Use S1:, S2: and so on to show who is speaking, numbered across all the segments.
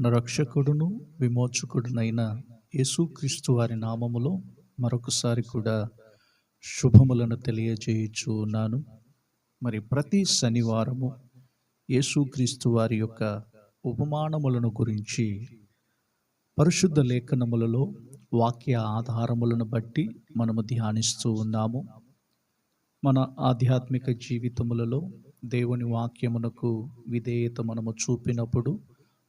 S1: మన రక్షకుడును విమోచకుడునైన యేసుక్రీస్తు వారి నామములో మరొకసారి కూడా శుభములను తెలియజేయచ్చు ఉన్నాను మరి ప్రతి శనివారము యేసుక్రీస్తు వారి యొక్క ఉపమానములను గురించి పరిశుద్ధ లేఖనములలో వాక్య ఆధారములను బట్టి మనము ధ్యానిస్తూ ఉన్నాము. మన ఆధ్యాత్మిక జీవితములలో దేవుని వాక్యమునకు విధేయత మనము చూపినప్పుడు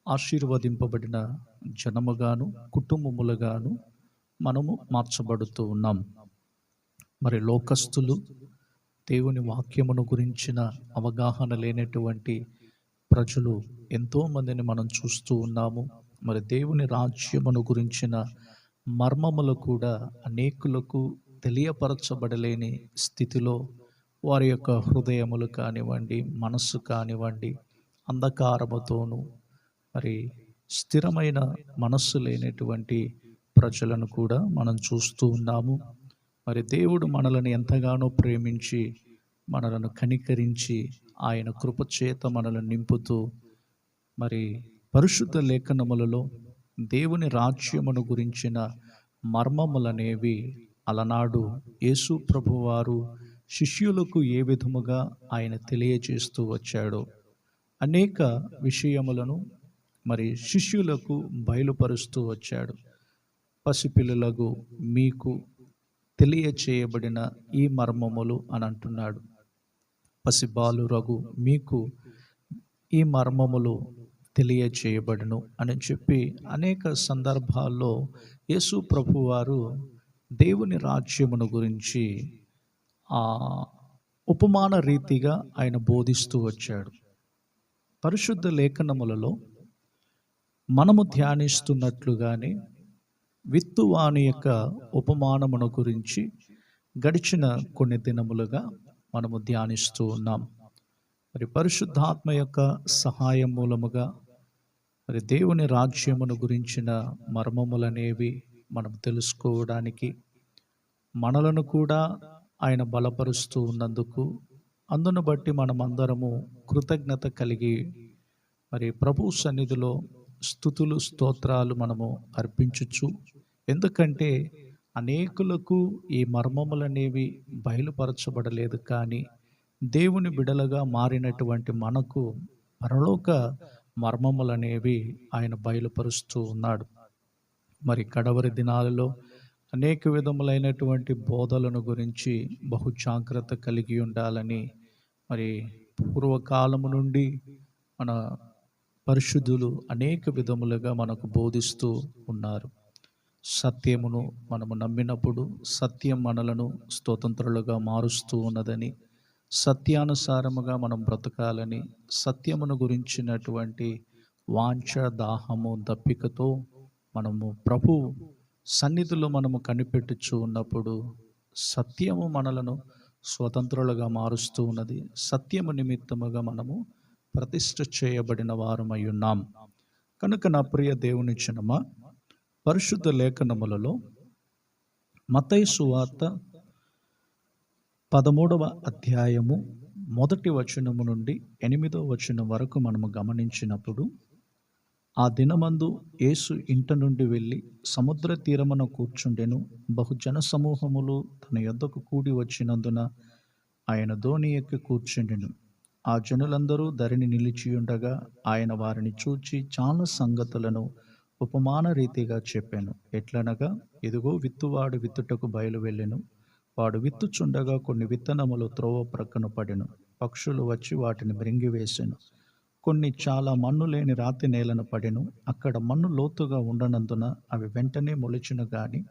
S1: ఆశీర్వదింపబడిన జనముగాను కుటుంబములుగాను మనము మార్చబడుతూ ఉన్నాం. మరి లోకస్తులు దేవుని వాక్యమును గురించిన అవగాహన లేనటువంటి ప్రజలు ఎంతోమందిని మనం చూస్తూ ఉన్నాము. మరి దేవుని రాజ్యమును గురించిన మర్మములు కూడా అనేకులకు తెలియపరచబడలేని స్థితిలో వారి యొక్క హృదయములు కానివ్వండి మనస్సు కానివ్వండి అంధకారముతోనూ మరి స్థిరమైన మనస్సు లేనటువంటి ప్రజలను కూడా మనం చూస్తూ ఉన్నాము. మరి దేవుడు మనలను ఎంతగానో ప్రేమించి మనలను కనికరించి ఆయన కృపచేత మనలను నింపుతూ మరి పరిశుద్ధ లేఖనములలో దేవుని రాజ్యమును గురించిన మర్మములనేవి అలనాడు యేసు ప్రభువారు శిష్యులకు ఏ విధముగా ఆయన తెలియజేస్తూ వచ్చాడో అనేక విషయములను మరి శిష్యులకు బయలుపరుస్తూ వచ్చాడు. పసిపిల్లలకు మీకు తెలియచేయబడిన ఈ మర్మములు అని అంటున్నాడు. పసిబాలురగు మీకు ఈ మర్మములు తెలియచేయబడును అని చెప్పి అనేక సందర్భాల్లో యేసు ప్రభువారు దేవుని రాజ్యమును గురించి ఆ ఉపమాన రీతిగా ఆయన బోధిస్తూ వచ్చాడు. పరిశుద్ధ లేఖనములలో మనము ధ్యానిస్తున్నట్లుగానే విత్తువాని యొక్క ఉపమానమును గురించి గడిచిన కొన్ని దినములుగా మనము ధ్యానిస్తూ ఉన్నాం. మరి పరిశుద్ధాత్మ యొక్క సహాయం మూలముగా మరి దేవుని రాజ్యమును గురించిన మర్మములనేవి మనం తెలుసుకోవడానికి మనలను కూడా ఆయన బలపరుస్తూ ఉన్నందుకు అందును బట్టి మనమందరము కృతజ్ఞత కలిగి మరి ప్రభు సన్నిధిలో స్థుతులు స్తోత్రాలు మనము అర్పించవచ్చు ఎందుకంటే అనేకులకు ఈ మర్మములనేవి బయలుపరచబడలేదు కానీ దేవుని బిడలుగా మారినటువంటి మనకు పరలోక మర్మములనేవి ఆయన బయలుపరుస్తూ ఉన్నాడు. మరి కడవరి దినాలలో అనేక విధములైనటువంటి బోధలను గురించి బహు జాగ్రత్త కలిగి ఉండాలని మరి పూర్వకాలము నుండి మన పరిశుద్ధులు అనేక విధములుగా మనకు బోధిస్తూ ఉన్నారు. సత్యమును మనము నమ్మినప్పుడు సత్యం మనలను స్వతంత్రులుగా మారుస్తూ ఉన్నదని సత్యానుసారముగా మనం బ్రతకాలని సత్యమును గురించినటువంటి వాంఛ దాహము దప్పికతో మనము ప్రభు సన్నిధిలో మనము కనిపెట్టుచు ఉన్నప్పుడు సత్యము మనలను స్వతంత్రులుగా మారుస్తూ ఉన్నది. సత్యము నిమిత్తముగా మనము ప్రతిష్ఠ చేయబడిన వారమై ఉన్నాం. కనుక నా ప్రియ దేవుని చినమ పరిశుద్ధ లేఖనములలో మతై సువార్త పదమూడవ అధ్యాయము మొదటి వచనము నుండి ఎనిమిదవ వచనం వరకు మనము గమనించినప్పుడు ఆ దినమందు యేసు ఇంట నుండి వెళ్ళి సముద్ర తీరమున కూర్చుండెను. బహుజన సమూహములు తన యొద్దకు కూడి వచ్చినందున ఆయన ధోని ఎక్కి కూర్చుండెను. ఆ జనులందరూ ధరిని నిలిచియుండగా ఆయన వారిని చూచి చాలా సంగతులను ఉపమాన రీతిగా చెప్పాను. ఎట్లనగా ఇదిగో విత్తువాడు విత్తుటకు బయలు వెళ్ళెను వాడు విత్తుచుండగా కొన్ని విత్తనములు త్రోవ ప్రక్కన పడెను. పక్షులు వచ్చి వాటిని మృంగివేసెను. కొన్ని చాలా మన్ను లేని రాతి నేలను పడెను. అక్కడ మన్ను లోతుగా ఉండనందున అవి వెంటనే మొలిచిన గాని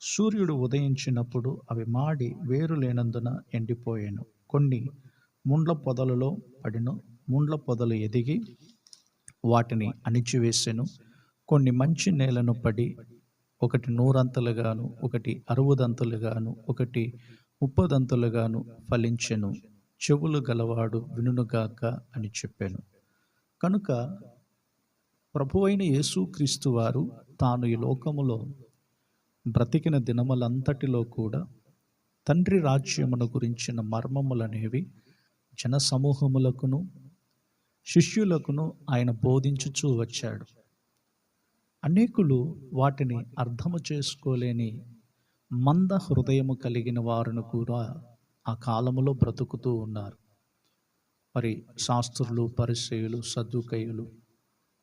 S1: సూర్యుడు ఉదయించినప్పుడు అవి మాడి వేరు లేనందున ఎండిపోయాను. కొన్ని ముండ్ల పొదలలో పడిన. ముండ్ల పొదలు ఎదిగి వాటిని అణిచివేసెను. కొన్ని మంచి నేలను పడి ఒకటి నూరంతలుగాను ఒకటి అరవదంతులుగాను ఒకటి ముప్పదంతులుగాను ఫలించెను. చెవులు గలవాడు వినుగాక అని చెప్పాను. కనుక ప్రభు అయిన యేసుక్రీస్తు వారు తాను ఈ లోకములో బ్రతికిన దినములంతటిలో కూడా తండ్రి రాజ్యమును గురించిన మర్మములనేవి జన సమూహములకును శిష్యులకును ఆయన బోధించుచూ వచ్చాడు. అనేకులు వాటిని అర్థము చేసుకోలేని మంద హృదయము కలిగిన వారును కూడా ఆ కాలములో బ్రతుకుతూ ఉన్నారు. మరి శాస్త్రులు పరిచయులు సద్దుకయులు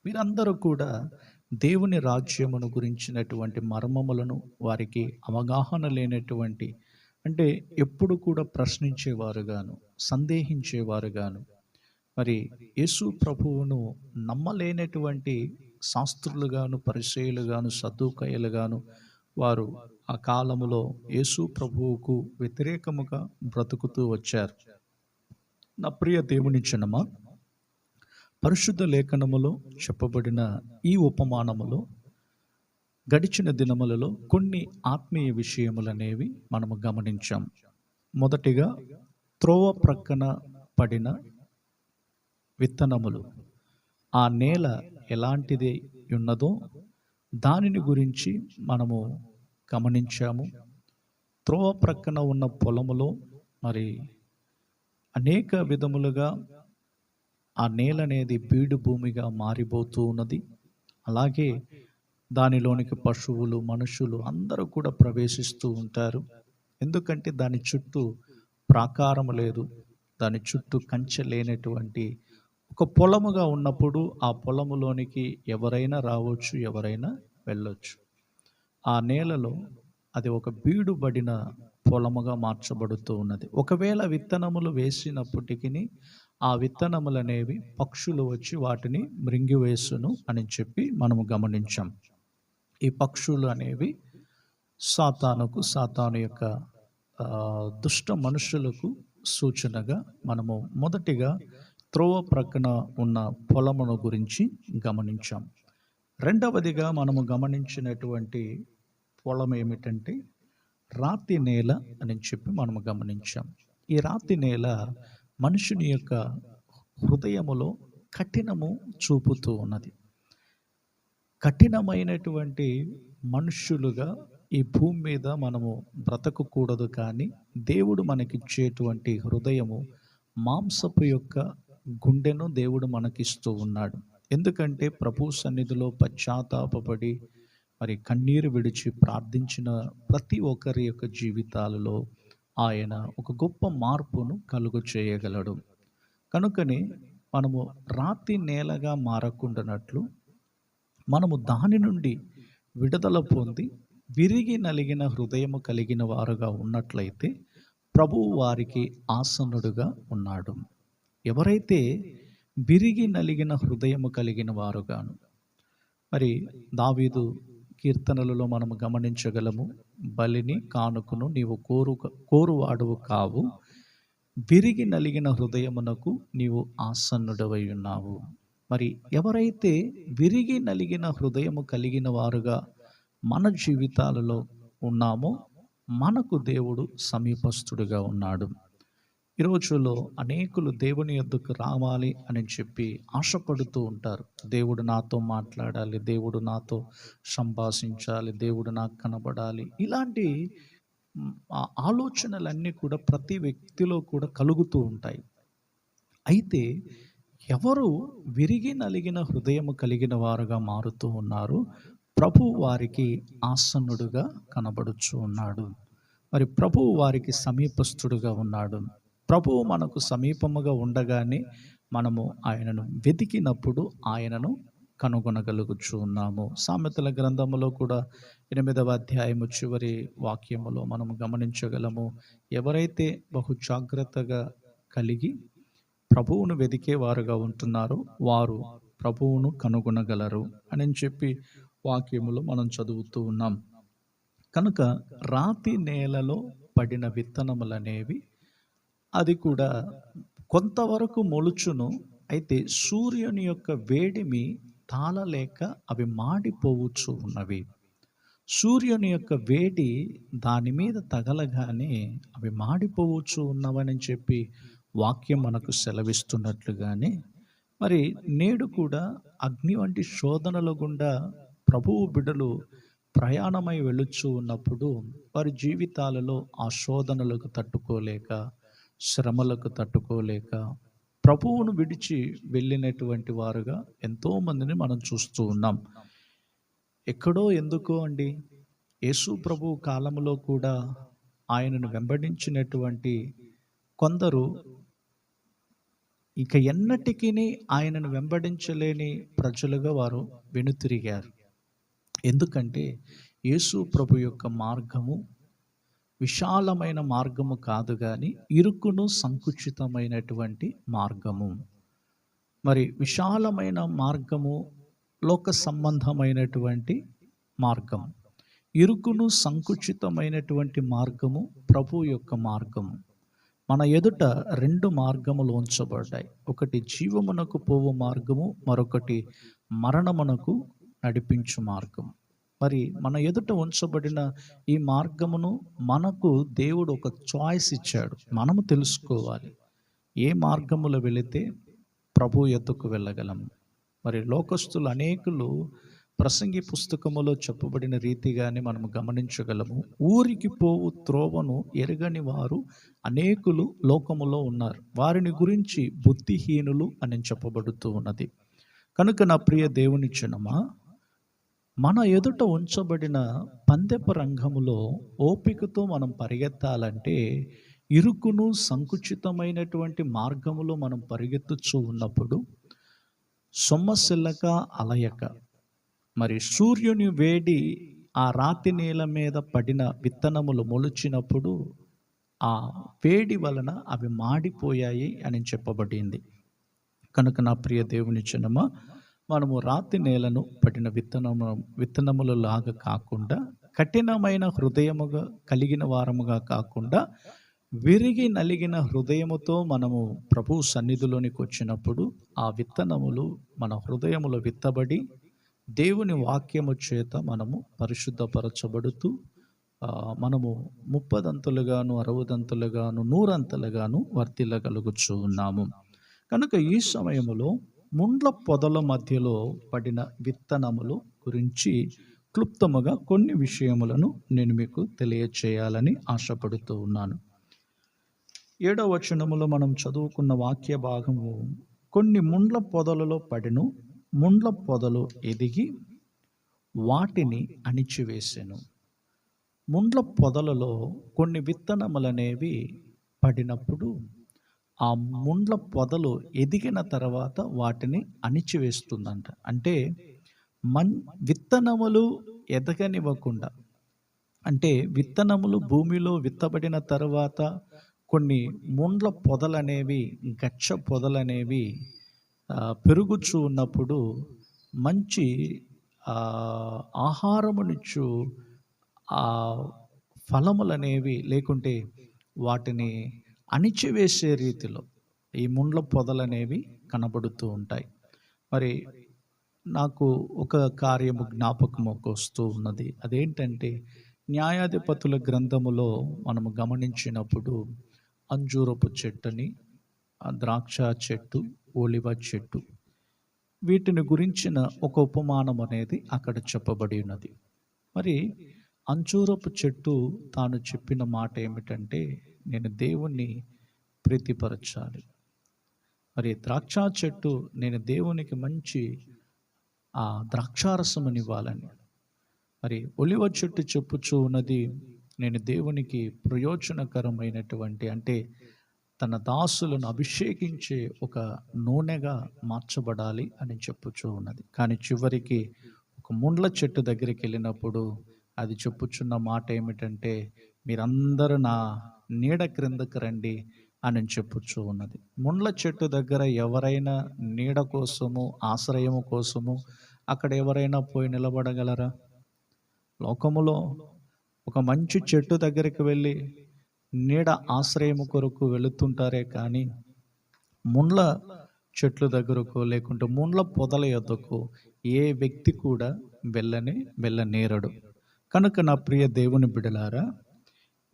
S1: వీరందరూ కూడా దేవుని రాజ్యమును గురించినటువంటి మర్మములను వారికి అవగాహన లేనటువంటి అంటే ఎప్పుడు కూడా ప్రశ్నించేవారుగాను. సందేహించేవారుగాను. మరి యేసు ప్రభువును నమ్మలేనటువంటి శాస్త్రులుగాను పరిచయులుగాను సద్దుకయ్యలుగాను వారు ఆ కాలములో యేసు ప్రభువుకు వ్యతిరేకముగా బ్రతుకుతూ వచ్చారు. నా ప్రియ దేవుని జనమా పరిశుద్ధ లేఖనములో చెప్పబడిన ఈ ఉపమానములో గడిచిన దినములలో కొన్ని ఆత్మీయ విషయములనేవి మనము గమనించాం. మొదటిగా త్రోవ ప్రక్కన పడిన విత్తనములు ఆ నేల ఎలాంటిది ఉన్నదో దానిని గురించి మనము గమనించాము. త్రోవ ప్రక్కన ఉన్న పొలములో మరి అనేక విధములుగా ఆ నేల అనేది బీడు భూమిగా మారిపోతూ ఉన్నది. అలాగే దానిలోనికి పశువులు మనుషులు అందరూ కూడా ప్రవేశిస్తూ ఉంటారు. ఎందుకంటే దాని చుట్టూ ప్రాకారం లేదు. దాని చుట్టూ కంచె లేనటువంటి ఒక పొలముగా ఉన్నప్పుడు ఆ పొలములోనికి ఎవరైనా రావచ్చు ఎవరైనా వెళ్ళొచ్చు. ఆ నేలలో అది ఒక బీడుబడిన పొలముగా మార్చబడుతూ ఉన్నది. ఒకవేళ విత్తనములు వేసినప్పటికీ ఆ విత్తనములు అనేవి పక్షులు వచ్చి వాటిని మృంగివేసును అని చెప్పి మనము గమనించాం. ఈ పక్షులు అనేవి సాతానుకు సాతాను యొక్క దుష్ట మనుషులకు సూచనగా మనము మొదటిగా త్రోవ ప్రక్కన ఉన్న పొలమును గురించి గమనించాం. రెండవదిగా మనము గమనించినటువంటి పొలం ఏమిటంటే రాతి నేల అని చెప్పి మనము గమనించాం. ఈ రాతి నేల మనుషుని యొక్క హృదయములో కఠినము చూపుతూ ఉన్నది. కఠినమైనటువంటి మనుష్యులుగా ఈ భూమి మీద మనము బ్రతకకూడదు కానీ దేవుడు మనకిచ్చేటువంటి హృదయము మాంసపు యొక్క గుండెను దేవుడు మనకిస్తూ ఉన్నాడు. ఎందుకంటే ప్రభు సన్నిధిలో పశ్చాత్తాపడి మరి కన్నీరు విడిచి ప్రార్థించిన ప్రతి ఒక్కరి యొక్క జీవితాలలో ఆయన ఒక గొప్ప మార్పును కలుగు చేయగలడు. కనుకనే మనము రాతి నేలగా మారకుండానట్లు మనము దాని నుండి విడుదల పొంది విరిగి నలిగిన హృదయము కలిగిన వారుగా ఉన్నట్లయితే ప్రభువు వారికి ఆసనుడుగా ఉన్నాడు. ఎవరైతే విరిగి నలిగిన హృదయము కలిగిన వారుగాను. మరి దావీదు కీర్తనలలో మనము గమనించగలము బలిని కానుకను నీవు కోరు కోరువాడువు కావు. విరిగి నలిగిన హృదయమునకు నీవు ఆసన్నుడవై ఉన్నావు. మరి ఎవరైతే విరిగి నలిగిన హృదయము కలిగిన వారుగా మన జీవితాలలో ఉన్నామో మనకు దేవుడు సమీపస్థుడిగా ఉన్నాడు. ఈ రోజుల్లో అనేకులు దేవుని యొద్దకు రావాలి అని చెప్పి ఆశపడుతూ ఉంటారు. దేవుడు నాతో మాట్లాడాలి దేవుడు నాతో సంభాషించాలి దేవుడు నాకు కనబడాలి ఇలాంటి ఆలోచనలన్నీ కూడా ప్రతి వ్యక్తిలో కూడా కలుగుతూ ఉంటాయి. అయితే ఎవరు విరిగి నలిగిన హృదయము కలిగిన వారుగా మారుతూ ఉన్నారు? ప్రభు వారికి ఆసన్నుడుగా కనబడుచు ఉన్నాడు. మరి ప్రభు వారికి సమీపస్థుడుగా ఉన్నాడు. ప్రభువు మనకు సమీపముగా ఉండగానే మనము ఆయనను వెతికినప్పుడు ఆయనను కనుగొనగలుగుచు ఉన్నాము. సామెతల గ్రంథములో కూడా ఎనిమిదవ అధ్యాయము చివరి వాక్యములో మనము గమనించగలము. ఎవరైతే బహు జాగ్రత్తగా కలిగి ప్రభువును వెతికేవారుగా ఉంటున్నారో వారు ప్రభువును కనుగొనగలరు అని చెప్పి వాక్యములో మనం చదువుతూ ఉన్నాం. కనుక రాతి నేలలో పడిన విత్తనములనేవి అది కూడా కొంతవరకు మొలుచును అయితే సూర్యుని యొక్క వేడిమి తాళలేక అవి మాడిపోవచ్చు ఉన్నవి. సూర్యుని యొక్క వేడి దాని మీద తగలగానే అవి మాడిపోవచ్చు ఉన్నవని చెప్పి వాక్యం మనకు సెలవిస్తున్నట్లుగానే మరి నేడు కూడా అగ్ని వంటి శోధనల గుండా ప్రభువు బిడ్డలు ప్రయాణమై వెళ్ళొచ్చు ఉన్నప్పుడు వారి జీవితాలలో ఆ శోధనలకు తట్టుకోలేక శ్రమలకు తట్టుకోలేక ప్రభువును విడిచి వెళ్ళినటువంటి వారుగా ఎంతోమందిని మనం చూస్తూ ఉన్నాం. ఎక్కడో ఎందుకో అండి యేసు ప్రభు కాలంలో కూడా ఆయనను వెంబడించినటువంటి కొందరు ఇక ఎన్నటికీ ఆయనను వెంబడించలేని ప్రజలుగా వారు వెనుతిరిగారు. ఎందుకంటే యేసు ప్రభు యొక్క మార్గము విశాలమైన మార్గము కాదు కానీ ఇరుకును సంకుచితమైనటువంటి మార్గము. మరి విశాలమైన మార్గము లోక సంబంధమైనటువంటి మార్గం. ఇరుకును సంకుచితమైనటువంటి మార్గము ప్రభు యొక్క మార్గము. మన ఎదుట రెండు మార్గములు ఉంచబడ్డాయి. ఒకటి జీవమునకు పోవు మార్గము మరొకటి మరణమునకు నడిపించు మార్గం. మరి మన ఎదుట ఉంచబడిన ఈ మార్గమును మనకు దేవుడు ఒక చాయిస్ ఇచ్చాడు. మనము తెలుసుకోవాలి. ఏ మార్గములో వెళితే ప్రభు ఎద్దుకు వెళ్ళగలము మరి లోకస్తులు అనేకులు ప్రసంగి పుస్తకములో చెప్పబడిన రీతిగానే మనము గమనించగలము. ఊరికి పోవు త్రోవను ఎరగని వారు అనేకులు లోకములో ఉన్నారు. వారిని గురించి బుద్ధిహీనులు అని చెప్పబడుతూ ఉన్నది. కనుక నా ప్రియ దేవుని చిన్నమా మన ఎదుట ఉంచబడిన పందెప రంగములో ఓపికతో మనం పరిగెత్తాలంటే ఇరుకును సంకుచితమైనటువంటి మార్గములో మనం పరిగెత్తుచూ ఉన్నప్పుడు సొమ్మసిల్లక అలయక. మరి సూర్యుని వేడి ఆ రాతి నేల మీద పడిన విత్తనములు మొలిచినప్పుడు ఆ వేడి వలన అవి మాడిపోయాయి అని చెప్పబడింది. కనుక నా ప్రియ దేవుని చిన్నమా మనము రాతి నేలను పట్టిన విత్తనము విత్తనములు లాగా కాకుండా కఠినమైన హృదయముగా కలిగిన వారముగా కాకుండా విరిగి నలిగిన హృదయముతో మనము ప్రభు సన్నిధిలోనికి వచ్చినప్పుడు ఆ విత్తనములు మన హృదయములో విత్తబడి దేవుని వాక్యము చేత మనము పరిశుద్ధపరచబడుతూ మనము ముప్పదంతులుగాను అరవదంతులుగాను నూరంతలుగాను వర్తిల్లగలుగుచూ ఉన్నాము. కనుక ఈ సమయంలో ముండ్ల పొదల మధ్యలో పడిన విత్తనములు గురించి క్లుప్తముగా కొన్ని విషయములను నేను మీకు తెలియచేయాలని ఆశపడుతూ ఉన్నాను. ఏడవ వచనములో మనం చదువుకున్న వాక్య భాగము కొన్ని ముండ్ల పొదలలో పడిను ముండ్ల పొదలు ఎదిగి వాటిని అణిచివేసాను. ముండ్ల పొదలలో కొన్ని విత్తనములనేవి పడినప్పుడు ఆ ముండ్ల పొదలు ఎదిగిన తర్వాత వాటిని అణిచివేస్తుందంట. అంటే మన్ విత్తనములు ఎదగనివ్వకుండా. అంటే విత్తనములు భూమిలో విత్తబడిన తర్వాత కొన్ని ముండ్ల పొదలనేవి గచ్చ పొదలనేవి పెరుగుచూ ఉన్నప్పుడు మంచి ఆహారమునిచ్చు ఆ ఫలములనేవి లేకుంటే వాటిని అణిచివేసే రీతిలో ఈ ముండ్ల పొదలనేవి కనబడుతూ ఉంటాయి. మరి నాకు ఒక కార్యము జ్ఞాపకముకు వస్తూ ఉన్నది. అదేంటంటే న్యాయాధిపతుల గ్రంథములో మనము గమనించినప్పుడు అంజూరపు చెట్టుని ద్రాక్ష చెట్టు ఓలివ చెట్టు వీటిని గురించిన ఒక ఉపమానం అనేది అక్కడ చెప్పబడి ఉన్నది. మరి అంచూరపు చెట్టు తాను చెప్పిన మాట ఏమిటంటే నేను దేవుణ్ణి ప్రీతిపరచాలి. మరి ద్రాక్ష చెట్టు నేను దేవునికి మంచి ఆ ద్రాక్షారసమునివ్వాలని. మరి ఒలివ చెట్టు చెప్పుచూ ఉన్నది నేను దేవునికి ప్రయోజనకరమైనటువంటి అంటే తన దాసులను అభిషేకించే ఒక నూనెగా మార్చబడాలి అని చెప్పుచూ ఉన్నది. కానీ చివరికి ఒక ముండ్ల చెట్టు దగ్గరికి వెళ్ళినప్పుడు అది చెప్పుచున్న మాట ఏమిటంటే మీరందరూ నా నీడ క్రిందకు రండి అని చెప్పుచూ ఉన్నది. ముండ్ల చెట్టు దగ్గర ఎవరైనా నీడ కోసము ఆశ్రయము కోసము అక్కడ ఎవరైనా పోయి నిలబడగలరా? లోకములో ఒక మంచి చెట్టు దగ్గరికి వెళ్ళి నీడ ఆశ్రయము కొరకు వెళుతుంటారే కానీ ముండ్ల చెట్ల దగ్గరకు లేకుంటే ముండ్ల పొదల యొద్దకు ఏ వ్యక్తి కూడా వెళ్ళని వెళ్ళనేరడు. కనుక నా ప్రియ దేవుని బిడలారా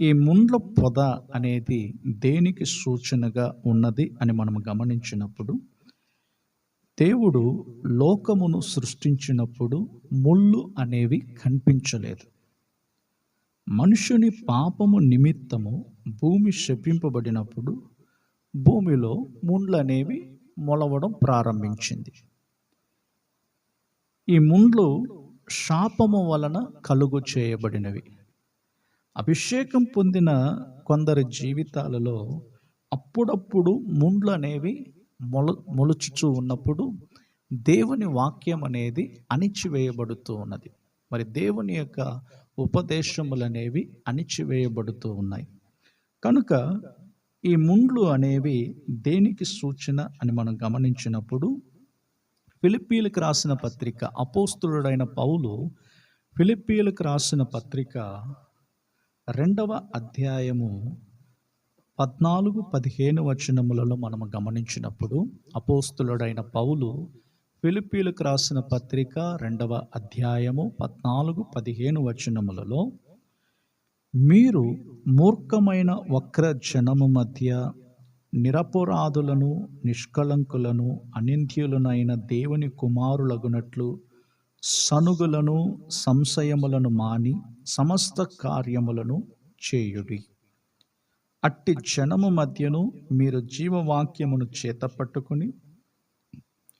S1: ఈ ముండ్ల పొద అనేది దేనికి సూచనగా ఉన్నది అని మనం గమనించినప్పుడు దేవుడు లోకమును సృష్టించినప్పుడు ముళ్ళు అనేవి కనిపించలేదు. మనుషుని పాపము నిమిత్తము భూమి శపింపబడినప్పుడు భూమిలో ముండ్లు అనేవి మొలవడం ప్రారంభించింది. ఈ ముండ్లు శాపము వలన కలుగు చేయబడినవి. అభిషేకం పొందిన కొందరి జీవితాలలో అప్పుడప్పుడు ముండ్లు అనేవి మొల మొలుచుచూ ఉన్నప్పుడు దేవుని వాక్యం అనేది అణిచివేయబడుతూ ఉన్నది. మరి దేవుని యొక్క ఉపదేశములు అనేవి అణిచివేయబడుతూ ఉన్నాయి. కనుక ఈ ముండ్లు అనేవి దేనికి సూచన అని మనం గమనించినప్పుడు ఫిలిప్పీలకు రాసిన పత్రిక అపోస్తులుడైన పౌలు ఫిలిప్పీలకు రాసిన పత్రిక రెండవ అధ్యాయము పద్నాలుగు పదిహేను వచనములలో మనము గమనించినప్పుడు అపోస్తులుడైన పౌలు ఫిలిప్పీలకు రాసిన పత్రిక రెండవ అధ్యాయము పద్నాలుగు పదిహేను వచనములలో మీరు మూర్ఖమైన వక్ర జనము మధ్య నిరపరాధులను నిష్కలంకులను అనింత్యులనైన దేవుని కుమారులగునట్లు సనుగులను సంశయములను మాని సమస్త కార్యములను చేయుడి. అట్టి జనము మధ్యను మీరు జీవవాక్యమును చేతపట్టుకుని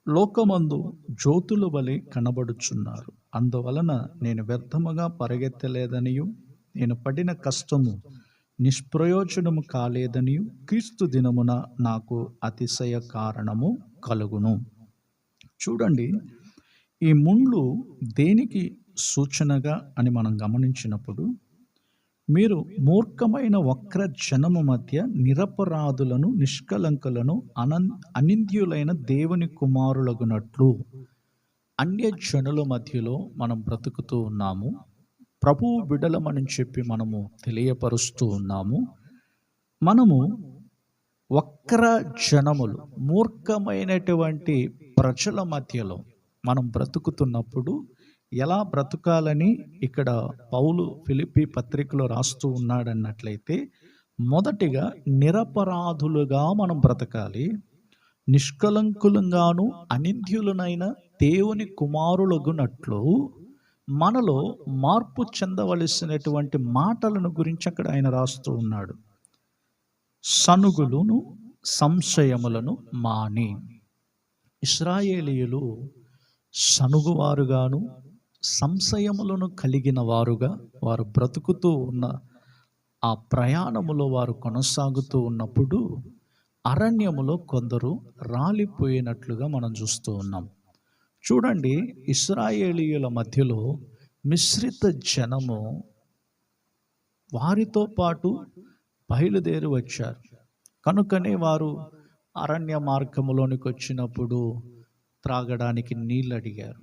S1: లోకమందు జ్యోతుల వలె కనబడుచున్నారు. అందువలన నేను వ్యర్థముగా పరిగెత్తలేదనియు నేను పడిన కష్టము నిష్ప్రయోజనము కాలేదని క్రీస్తు దినమున నాకు అతిశయ కారణము కలుగును. చూడండి ఈ ముండ్లు దేనికి సూచనగా అని మనం గమనించినప్పుడు మీరు మూర్ఖమైన వక్ర జనము మధ్య నిరపరాధులను నిష్కలంకులను అనన్ అనింద్యులైన దేవుని కుమారులగునట్లు అన్య జనుల మధ్యలో మనం బ్రతుకుతూ ఉన్నాము. ప్రభువు బిడ్డలమని చెప్పి మనము తెలియపరుస్తూ ఉన్నాము. మనము వక్ర జనములు మూర్ఖమైనటువంటి ప్రజల మధ్యలో మనం బ్రతుకుతున్నప్పుడు ఎలా బ్రతకాలని ఇక్కడ పౌలు ఫిలిపి పత్రికలో రాస్తూ ఉన్నాడన్నట్లయితే మొదటిగా నిరపరాధులుగా మనం బ్రతకాలి. నిష్కలంకులంగాను అనింద్యులనైన దేవుని కుమారులగునట్లు మనలో మార్పు చెందవలసినటువంటి మాటలను గురించి అక్కడ ఆయన రాస్తూ ఉన్నాడు. సనుగులను సంశయములను మాని. ఇస్రాయేలీయులు సనుగువారుగాను సంశయములను కలిగిన వారుగా వారు బ్రతుకుతూ ఉన్న ఆ ప్రయాణములో వారు కొనసాగుతూ ఉన్నప్పుడు అరణ్యములో కొందరు రాలిపోయినట్లుగా మనం చూస్తూ ఉన్నాం. చూడండి ఇస్రాయేలీయుల మధ్యలో మిశ్రిత జనము వారితో పాటు బయలుదేరి వచ్చారు. కనుకనే వారు అరణ్య మార్గములోనికి వచ్చినప్పుడు త్రాగడానికి నీళ్ళు అడిగారు.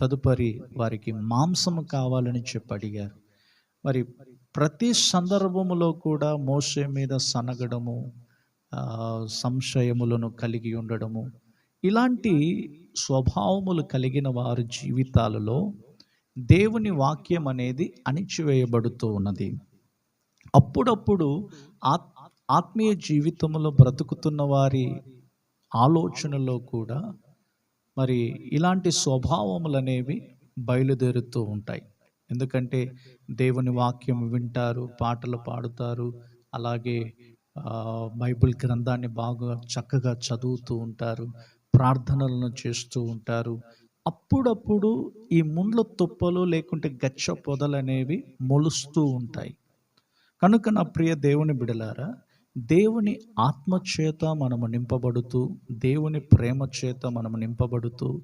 S1: తదుపరి వారికి మాంసము కావాలని చెప్పి అడిగారు. మరి ప్రతి సందర్భములో కూడా మోసే మీద సనగడము సంశయములను కలిగి ఉండడము ఇలాంటి స్వభావములు కలిగిన వారి జీవితాలలో దేవుని వాక్యం అనేది అణిచివేయబడుతూ ఉన్నది. అప్పుడప్పుడు ఆత్ ఆత్మీయ జీవితంలో బ్రతుకుతున్న వారి ఆలోచనలో కూడా మరి ఇలాంటి స్వభావములు అనేవి బయలుదేరుతూ ఉంటాయి. ఎందుకంటే దేవుని వాక్యం వింటారు పాటలు పాడుతారు అలాగే బైబిల్ గ్రంథాన్ని బాగా చక్కగా చదువుతూ ఉంటారు. ప్రార్థనలను చేస్తూ ఉంటారు. అప్పుడప్పుడు ఈ ముండ్ల తుప్పలు లేకుంటే గచ్చ పొదలు అనేవి మొలుస్తూ ఉంటాయి. కనుక నా ప్రియ దేవుని బిడలారా దేవుని ఆత్మచేత మనము నింపబడుతూ దేవుని ప్రేమ చేత మనము నింపబడుతూ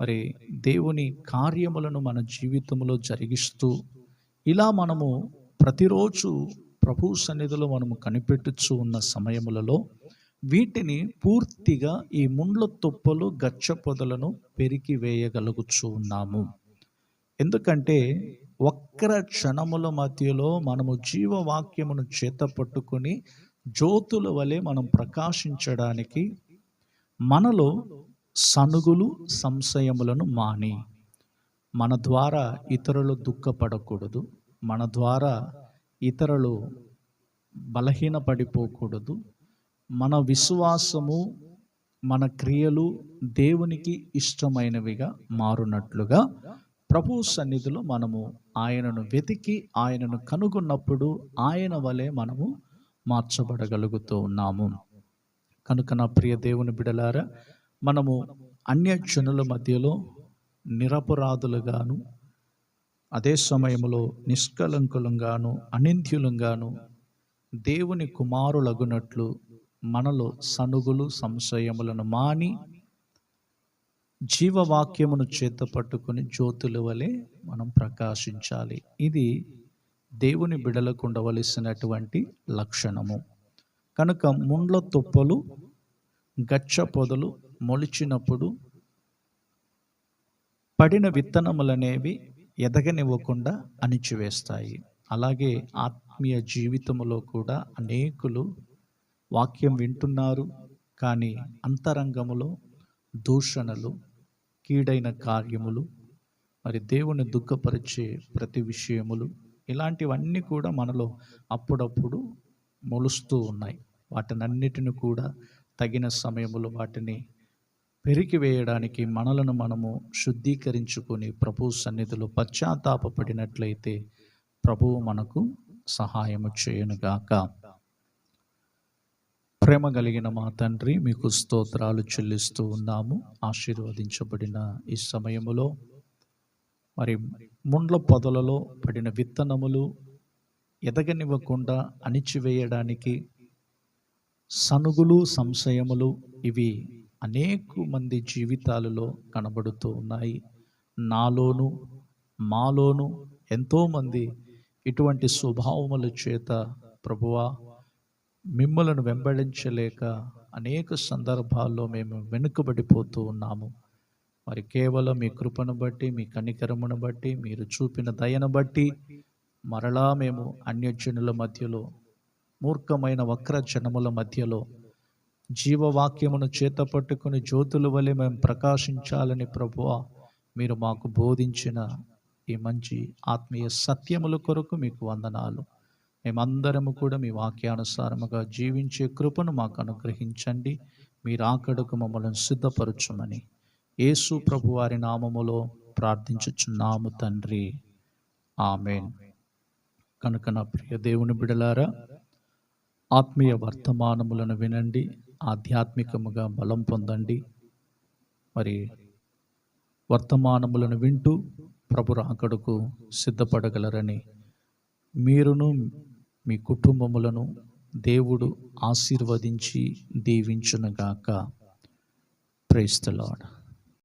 S1: మరి దేవుని కార్యములను మన జీవితంలో జరిగిస్తూ ఇలా మనము ప్రతిరోజు ప్రభు సన్నిధిలో మనము కనిపెట్టుచు ఉన్న సమయములలో వీటిని పూర్తిగా ఈ ముండ్ల తుప్పలు గచ్చ పొదలను పెరికివేయగలుగుచు ఉన్నాము. ఎందుకంటే వక్ర క్షణముల మధ్యలో మనము జీవవాక్యమును చేత పట్టుకుని జ్యోతుల వలె మనం ప్రకాశించడానికి మనలో సనుగులు సంశయములను మాని మన ద్వారా ఇతరులు దుఃఖపడకూడదు మన ద్వారా ఇతరులు బలహీనపడిపోకూడదు మన విశ్వాసము మన క్రియలు దేవునికి ఇష్టమైనవిగా మారునట్లుగా ప్రభు సన్నిధిలో మనము ఆయనను వెతికి ఆయనను కనుగొన్నప్పుడు ఆయన వలె మనము మార్చబడగలుగుతూ ఉన్నాము. కనుక నా ప్రియ దేవుని బిడలారా మనము అన్య మధ్యలో నిరపరాధులుగాను అదే సమయంలో నిష్కలంకులంగాను అనింద్యులంగాను దేవుని కుమారులగునట్లు మనలో సనుగులు సంశయములను మాని జీవవాక్యమును చేత పట్టుకుని జ్యోతుల వలె మనం ప్రకాశించాలి. ఇది దేవుని బిడలకు ఉండవలసినటువంటి లక్షణము. కనుక ముండ్ల తుప్పలు గచ్చ పొదలు మొలిచినప్పుడు పడిన విత్తనములనేవి ఎదగనివ్వకుండా అణిచివేస్తాయి. అలాగే ఆత్మీయ జీవితంలో కూడా అనేకులు వాక్యం వింటున్నారు కానీ అంతరంగములో దూషణలు కీడైన కార్యములు మరి దేవుని దుఃఖపరిచే ప్రతి విషయములు ఇలాంటివన్నీ కూడా మనలో అప్పుడప్పుడు మొలుస్తూ ఉన్నాయి. వాటినన్నిటిని కూడా తగిన సమయంలో వాటిని పెరిగి వేయడానికి మనలను మనము శుద్ధీకరించుకొని ప్రభు సన్నిధిలో పశ్చాత్తాపడినట్లయితే ప్రభువు మనకు సహాయము చేయనుగాక. ప్రేమ కలిగిన మా తండ్రి మీకు స్తోత్రాలు చెల్లిస్తూ ఉన్నాము. ఆశీర్వదించబడిన ఈ సమయములో మరి ముండ్ల పొదలలో పడిన విత్తనములు ఎదగనివ్వకుండా అణిచివేయడానికి సనుగులు సంశయములు ఇవి అనేక మంది జీవితాలలో కనబడుతూ ఉన్నాయి. నాలోను మాలోను ఎంతోమంది ఇటువంటి స్వభావముల చేత ప్రభువా మిమ్మలను వెంబడించలేక అనేక సందర్భాల్లో మేము వెనుకబడిపోతూ ఉన్నాము. మరి కేవలం మీ కృపను బట్టి మీ కనికరమును బట్టి మీరు చూపిన దయను బట్టి మరలా మేము అన్యజనుల మధ్యలో మూర్ఖమైన వక్ర జనముల మధ్యలో జీవవాక్యమును చేత పట్టుకుని జ్యోతుల వలె మేము ప్రకాశించాలని ప్రభువ మీరు మాకు బోధించిన ఈ మంచి ఆత్మీయ సత్యముల కొరకు మీకు వందనాలు. మేమందరము కూడా మీ వాక్యానుసారముగా జీవించే కృపను మాకు అనుగ్రహించండి. మీరు ఆకడకు మమ్మల్ని సిద్ధపరచుమని యేసు ప్రభు వారి నామములో ప్రార్థించుచున్నాము తండ్రి. ఆమెన్. కనుక నా ప్రియ దేవుని బిడలారా ఆత్మీయ వర్తమానములను వినండి ఆధ్యాత్మికముగా బలం పొందండి. మరి వర్తమానములను వింటూ ప్రభు రాకడకు సిద్ధపడగలరని మీరును మీ కుటుంబములను దేవుడు ఆశీర్వదించి దీవించునుగాక. ప్రేస్తలాడు